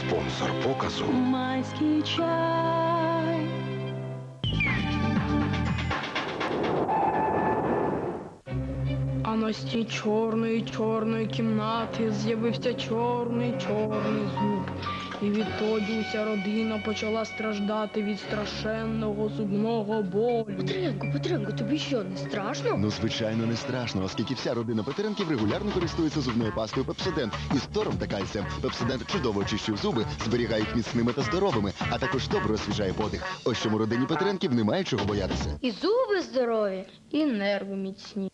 Спонсор показу Майський чай. А на стіні чорної чорної кімнати з'явився чорний чорний зуб. І відтоді уся родина почала страждати від страшенного зубного болю. Петренко, Петренко, тобі що, не страшно? Ну, звичайно, не страшно, оскільки вся родина Петренків регулярно користується зубною пастою Пепсодент із тором та кальцієм. Пепсодент чудово очищує зуби, зберігає їх міцними та здоровими, а також добре освіжає подих. Ось чому родині Петренків немає чого боятися. І зуби здорові. І нерви міцні.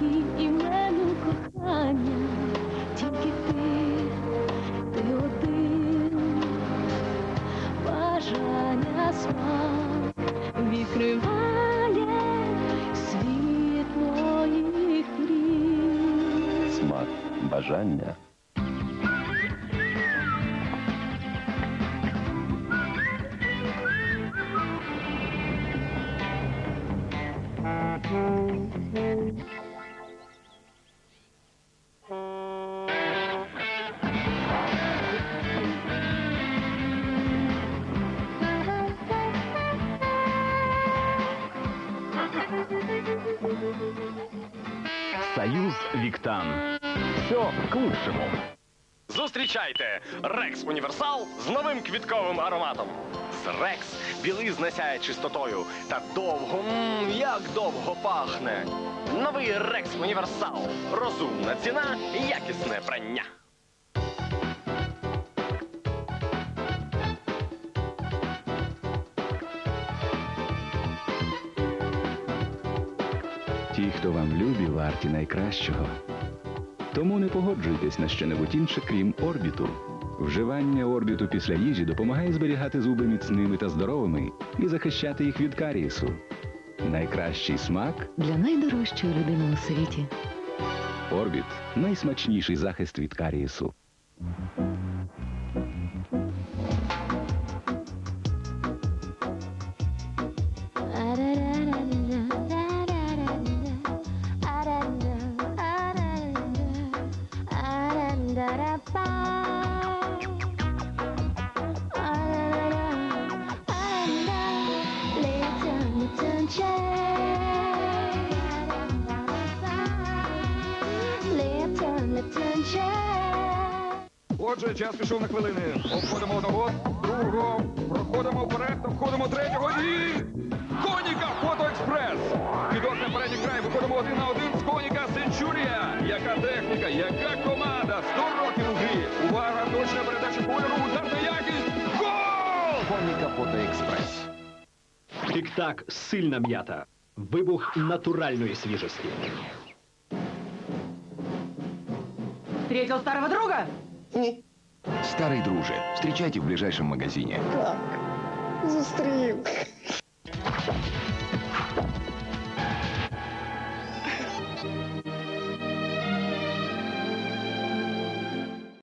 Скільки імен у кохання, тільки ти, ти один, бажання смак відкриває світ моїх мрій. Смак бажання. Союз Віктан. Все к лучшему. Зустрічайте Рекс Універсал з новим квітковим ароматом. З Рекс білизна сяє чистотою та довго, як довго пахне. Новий Рекс Універсал. Розумна ціна, якісне прання. Ті, хто вам любі, варті найкращого. Тому не погоджуйтесь на що-небудь інше, крім орбіту. Вживання орбіту після їжі допомагає зберігати зуби міцними та здоровими і захищати їх від карієсу. Найкращий смак Для найдорожчої людини у світі. орбіт найсмачніший захист від карієсу. Отже, час пішов на хвилини. Обходимо одного, другого, проходимо вперед, обходимо третього і. Коніка Фотоекспрес! Підозне передній край, виходимо один на один з Коніка Сенчурія. Яка техніка, яка команда? 100 років у грі. Увага, точна передача кольору, ударна якість. Гол! Коніка Фотоекспрес. Тік-так, сильна м'ята. Вибух натуральної свіжості. Встретил старого друга? Старый друже, встречайте в ближайшем магазине. Так, зустрів.